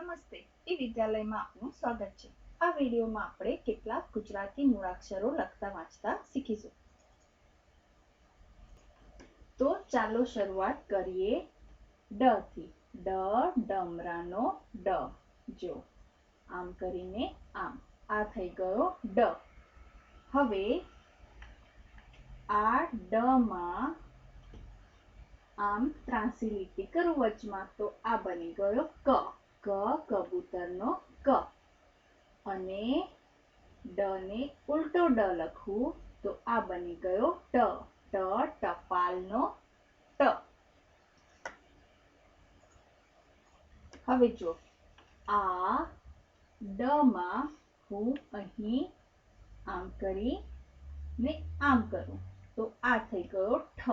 નમસ્તે. એ વિદ્યાલયમાં આપનું સ્વાગત છે. આ વિડીયોમાં આપણે કેટલાક ગુજરાતી મૂળાક્ષરો લખતા વાંચતા શીખીશું. તો ચાલો શરૂઆત કરીએ ડ થી. ડ, ડમરાનો ડ. જો, આમ કરીને આમ. આ થઈ ગયો ડ. હવે આ ડમાં આમ ત્રાંસી લીટી કરું વચમાં. તો આ બની ગયો ક. ક, કબૂતરનો ક. અને ડ ને ઉલટો ડ લખવું તો આ બની ગયો ટ. ટ, ટપાલનો ટ. હવે જો, આ ડ માં હું અહીં આમ કરી ને આમ કરું, તો આ થઈ ગયો ઠ.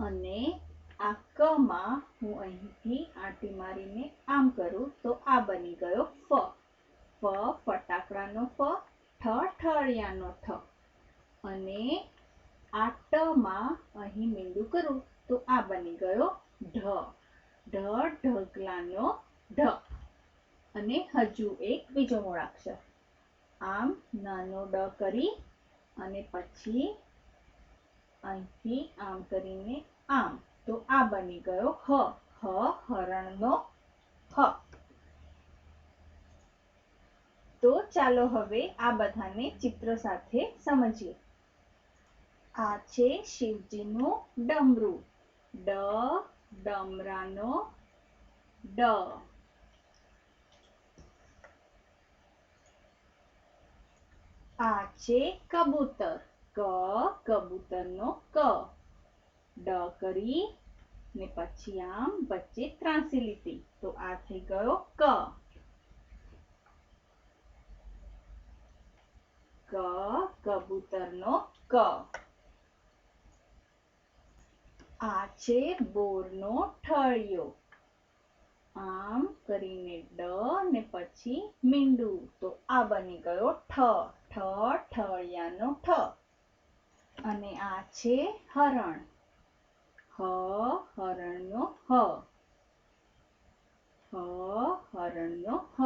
અને આ ક માં હું અહીંથી આંટી મારીને આમ કરું તો આ બની ગયો ફ. ફ ફટાકડાનો ફ, ઠ ઠળિયાનો ઠ. અને આ ટ માં અહીં મીંડું કરું તો આ બની ગયો ઢ. ઢ ઢગલાનો ઢ. અને હજુ એક બીજો મૂળાક્ષર. આમ નાનો ડ કરી અને પછી અહીંથી આમ કરીને આમ. તો આ બની ગયો હ હ, હરણનો હ. તો ચાલો હવે આ બધાને ચિત્ર સાથે સમજીએ. આ છે શિવજીનું ડમરું. ડ, ડમરાનો ડ. આ છે કબૂતર. ક, કબૂતરનો ક. ડ કરી ને પછી આમ વચ્ચે ત્રાંસી લીટી તો આ થઈ ગયો ક. ક, કબૂતરનો ક. આ છે બોરનો ઠળિયો. આમ કરીને ડ ને પછી મીંડું. તો આ બની ગયો ઠ ઠ, ઠળિયાનો ઠ. અને આ છે હરણ. હ હરણનો હ. હ હરણનો હ.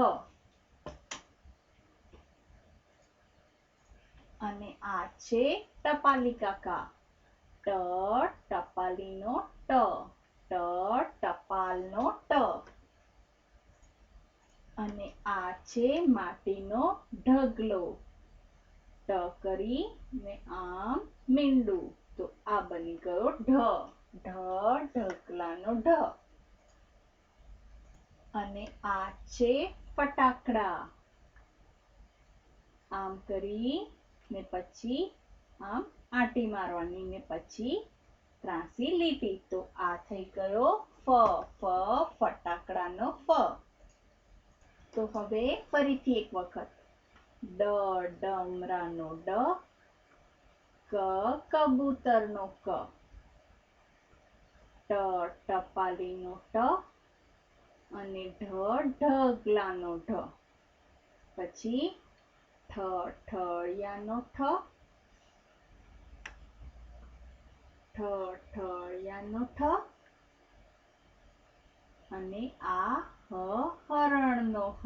અને આ છે ટપાલી કાકા ટ, ટપાલીનો ટ. ટ, ટપાલનો ટ. અને આ છે માટીનો ઢગલો. ટ કરી ને આમ મીંડું. તો આ બની ગયો ઢ. ઢ ઢગલાનો ઢ. અને આ છે ફટાકડા. આમ કરી ને પછી આમ આંટી મારવાની ને પછી ત્રાસી લીટી. તો આ થઈ ગયો ફ ફ, ફટાકડાનો ફ. તો હવે ફરીથી એક વખત. ડ, ડમરાનો ડ, ક, કબૂતરનો ક. ટ ટપાલીનો ટ અને ઢ ઢગલાનો ઢ. પછી ઠ ઠળિયાનો ઠ. ઠ ઠળિયાનો ઠ. અને આ હ હરણનો હ.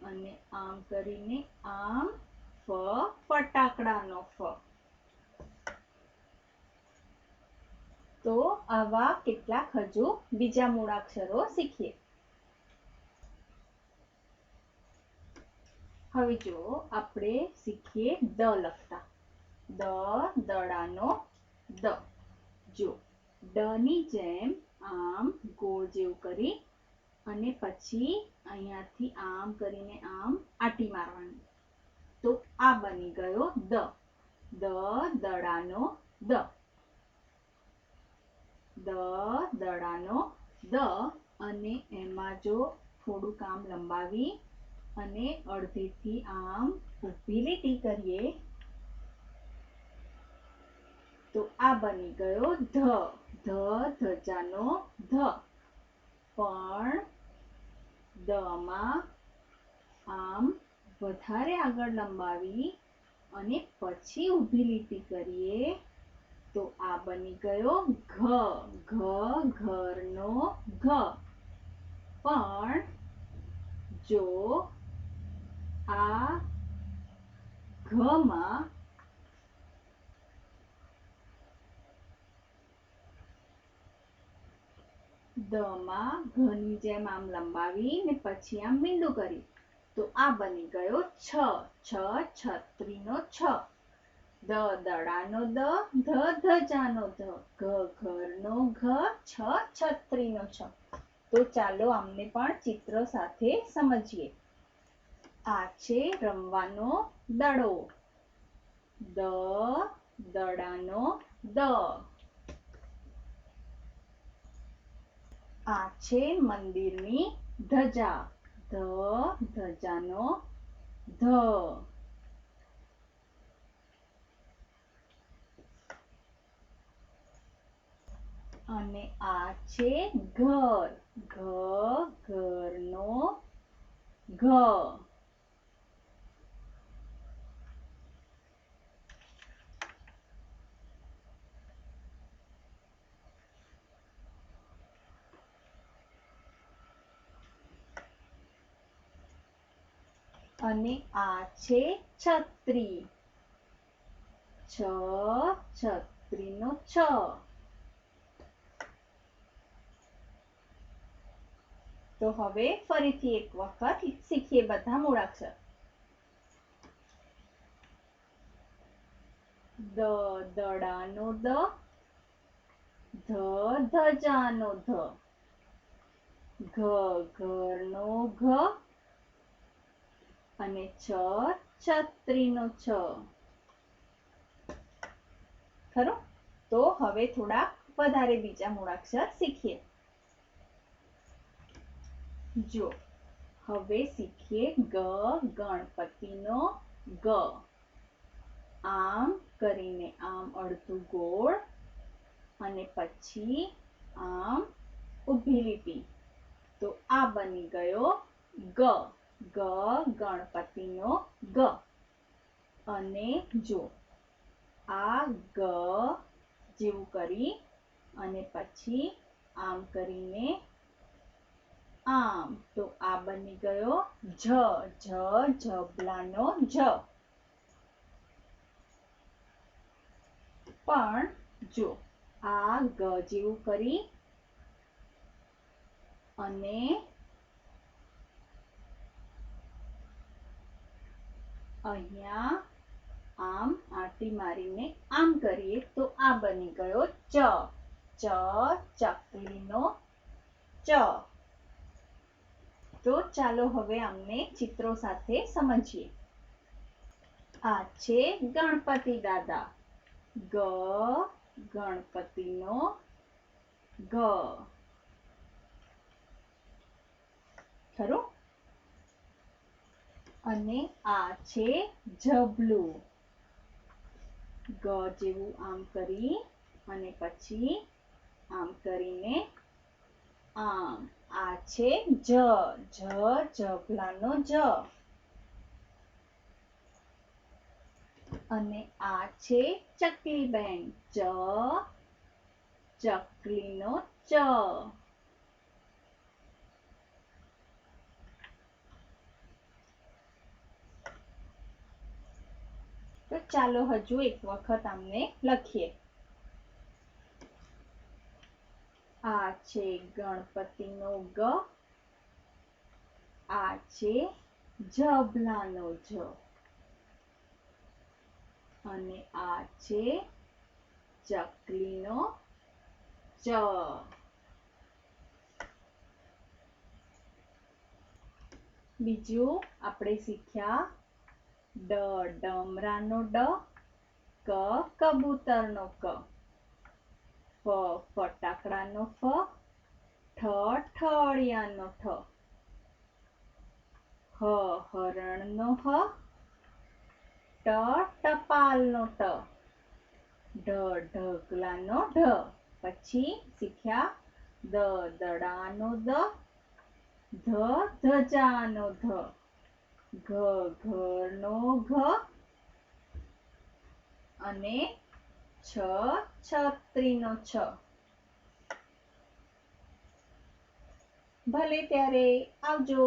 અને આમ કરીને આમ ફ ફટાકડાનો ફ. તો આવા કેટલાક હજુ બીજા મૂળાક્ષરો શીખીએ. હવે જો આપણે શીખીએ દ લખતા. દ, દડાનો દ. જો ડ ની જેમ આમ ગોળ જેવું કરી અને પછી અહીંયાથી આમ કરીને આમ આટી મારવાની. તો આ બની ગયો દ. દ, દડાનો દ. દ, દડાનો દ અને એમાં જો થોડું કામ લંબાવી અને અડધેથી આમ ઊભી લીટી કરીએ, તો આ બની ગયો ધ. ધ ધજાનો ધ. પણ દમાં આમ વધારે આગળ લંબાવી અને પછી ઊભી લીટી કરીએ. તો આ બની ગયો ઘ. ઘ ઘરનો ઘ. પણ જો આ ઘમાં દમાં ઘની જેમ આમ લંબાવી ને પછી આમ મીંડું કરી, તો આ બની ગયો છ. છ છત્રીનો છ. દ દડાનો દ ધ ધજાનો ધ, ઘ, ઘરનો ઘ, છ, છત્રીનો છ. તો ચાલો આમને પણ ચિત્ર સાથે સમજીએ. આ છે રમવાનો દડો. દ, દડાનો દ. આ છે મંદિરની ધજા. ધ, ધજાનો ધ. અને આ છે ઘર. ઘ ઘરનો ઘ. અને આ છે છત્રી. છ છત્રીનો છ. તો હવે ફરીથી એક વખત શીખીએ બધા મૂળાક્ષર. દ, દડાનો દ, ધ, ધજાનો ધ. ઘ, ઘરનો ઘ અને છ, છત્રીનો છ. ખરો? તો હવે થોડાક વધારે બીજા મૂળાક્ષર શીખીએ. જો, હવે શીખીએ ગ, ગણપતિનો ગ. આમ કરીને આમ અડધું ગોળ અને પછી આમ ઊભી લીટી. તો આ બની ગયો ગ ગ, ગણપતિનો ગ. અને જો, આ ગ જેવું કરી અને પછી આમ કરીને આમ. તો આ બની ગયો જ જ, જબલાનો જ. પણ જો આ ગ જેવું કરી અને અહીંયા આમ આટી મારીને આમ કરીએ તો આ બની ગયો ચ. ચ, ચકલીનો ચ. તો ચાલો હવે અમને ચિત્રો સાથે સમજીએ. આ છે ગણપતિ દાદા. ગ, ગણપતિનો ગ. ખરું? અને આ છે જબલું. ગ જેવું આમ કરી અને પછી આમ કરીને આમ, આ છે જ જ જબલાનો જ. અને આ છે ચકલી બેન ચ ચકલીનો ચ તો ચાલો હજુ એક વખત આમને લખીએ આ છે ગણપતિનો ગ. આ છે જબલાનો જ. અને આ છે ચકલીનો ચ બીજું આપણે શીખ્યા ડ, ડમરાનો ડ, ક, કબૂતરનો ક. ફ, ફટાકડાનો ફ, ઠ, ઠળિયાનો ઠ. હ, હરણનો હ, ટ, ટપાલનો ટ. ઢ, ઢગલાનો ઢ. પછી શીખ્યા દ, દડાનો દ, ધ, ધજાનો ધ. ઘ, ઘરનો ઘ. અને છ છત્રીનો છ ભલે ત્યારે આવજો.